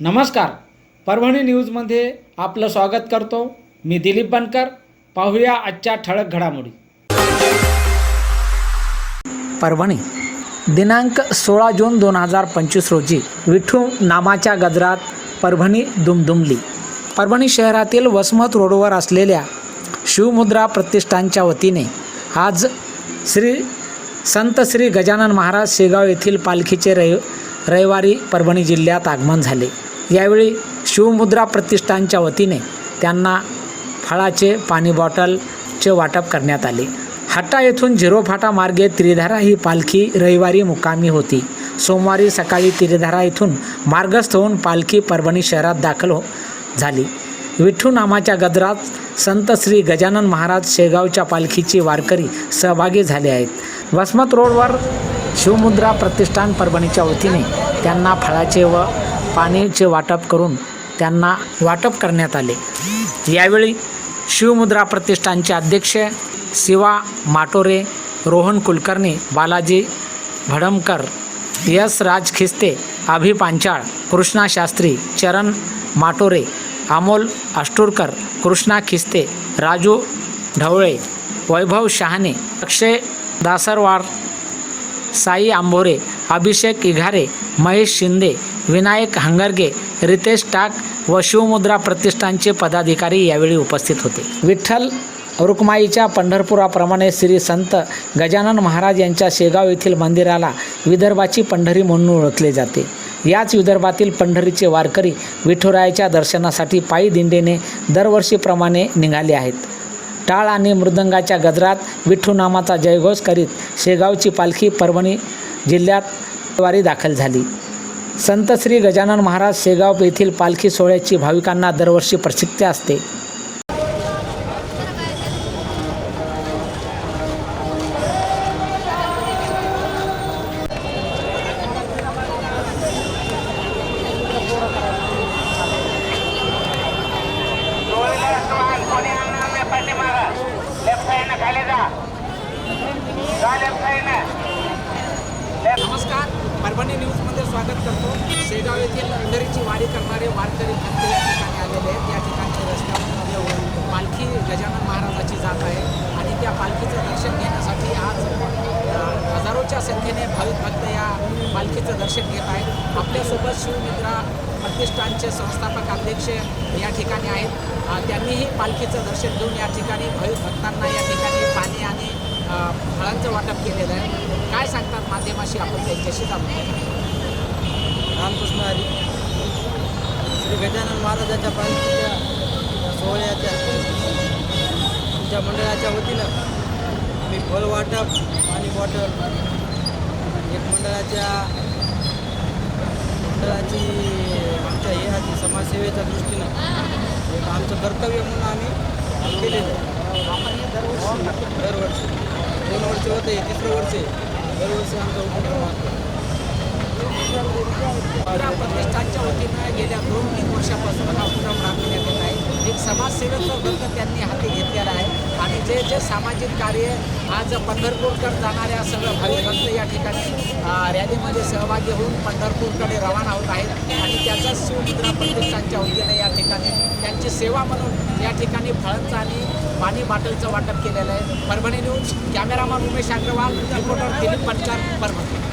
नमस्कार. परभणी न्यूजमध्ये आपलं स्वागत करतो. मी दिलीप बनकर. पाहूया आजच्या ठळक घडामोडी. परभणी. दिनांक सोळा जून दोन हजार पंचवीस रोजी विठू नामाच्या गजरात परभणी दुमदुमली. परभणी शहरातील वसमत रोडवर असलेल्या शिवमुद्रा प्रतिष्ठानच्या वतीने आज श्री संत श्री गजानन महाराज शेगाव येथील पालखीचे रवि रविवारी परभणी जिल्ह्यात आगमन झाले. यावेळी शिवमुद्रा प्रतिष्ठानच्या वतीने त्यांना फळाचे पाणी बॉटलचे वाटप करण्यात आले. हट्टा येथून झिरो फाटा मार्गे त्रिधारा ही पालखी रविवारी मुक्कामी होती. सोमवारी सकाळी त्रिधारा येथून मार्गस्थ होऊन पालखी परभणी शहरात दाखल हो झाली. विठ्ठू नामाच्या गजरात संत श्री गजानन महाराज शेगावच्या पालखीची वारकरी सहभागी झाले आहेत. वसमत रोडवर शिवमुद्रा प्रतिष्ठान परभणीच्या वतीने त्यांना फळाचे व पाण्याचे वाटप करून त्यांना वाटप करण्यात आले. यावेळी शिवमुद्रा प्रतिष्ठानचे अध्यक्ष शिवा माटोरे रोहन कुलकर्णी बालाजी भडमकर यस राज खिस्ते अभि पांचाळ कृष्णा शास्त्री चरण माटोरे अमोल अष्टुरकर कृष्णा खिस्ते राजू ढवळे वैभव शहाणे अक्षय दासरवार साई आंबोरे अभिषेक इघारे महेश शिंदे विनायक हंगरगे रितेश टाक व शिवमुद्रा प्रतिष्ठानचे पदाधिकारी यावेळी उपस्थित होते. विठ्ठल रुक्माईच्या पंढरपुराप्रमाणे श्री संत गजानन महाराज यांच्या शेगाव येथील मंदिराला विदर्भाची पंढरी म्हणून ओळखले जाते. याच विदर्भातील पंढरीचे वारकरी विठुरायाच्या दर्शनासाठी पायी दिंडीने दरवर्षीप्रमाणे निघाले आहेत. टाळ आणि मृदंगाच्या गजरात विठ्ठू नामाचा जयघोष करीत शेगावची पालखी परभणी जिल्ह्यात वारी दाखल झाली. संत श्री गजानन महाराज शेगाव येथील पालखी सोहळ्याची भाविकांना दरवर्षी प्रसिद्ध असते. नमस्कार परभणी स्वागत करतो. शेगाव येथील पंढरीची वारी करणारे वारकरी भक्त या ठिकाणी आलेले आहेत. या ठिकाणी रस्त्यावर पालखी गजानन महाराजाची जात आहे आणि त्या पालखीचं दर्शन घेण्यासाठी आज हजारोच्या संख्येने भाविक भक्त या पालखीचं दर्शन घेत आहेत. आपल्यासोबत शिवमित्रा प्रतिष्ठानचे संस्थापक अध्यक्ष या ठिकाणी आहेत. त्यांनीही पालखीचं दर्शन घेऊन या ठिकाणी भाविक भक्तांना या ठिकाणी पाणी आणि फळांचं वाटप केलेलं आहे. काय सांगतात माध्यमाशी आपण त्यांच्याशी जाणून रामकृष्ण हरी. श्री गजानन महाराजाच्या पालखीच्या सोहळ्याच्या तुमच्या मंडळाच्या वतीनं मी फल वाटप आणि बॉटल एक मंडळाच्या मंडळाची आमच्या हे आधी समाजसेवेच्या दृष्टीनं एक आमचं कर्तव्य म्हणून आम्ही केलेलं आहे. दरवर्षी. दरवर्षी दोन वर्ष होते तिसरं वर्ष दरवर्षी आमचा उपक्रम असतो या प्रतिष्ठानच्या वतीनं गेल्या दोन तीन वर्षापासून हा उपक्रम राबविण्यात येत आहे. एक समाजसेवेचं वर्ग त्यांनी हाती घेतलेला आहे. आणि जे जे सामाजिक कार्य आज पंढरपूरकडे जाणाऱ्या सगळं भाविक या ठिकाणी रॅलीमध्ये सहभागी होऊन पंढरपूरकडे रवाना होत आहेत. आणि त्याचा शिवमुद्रा प्रतिष्ठानच्या वतीनं या ठिकाणी त्यांची सेवा म्हणून या ठिकाणी फळांचं आणि पाणी बाटलचं वाटप केलेलं आहे. Parbhani news cameraman Umesh Agrawal reporter Dilip Panchar Parbhani.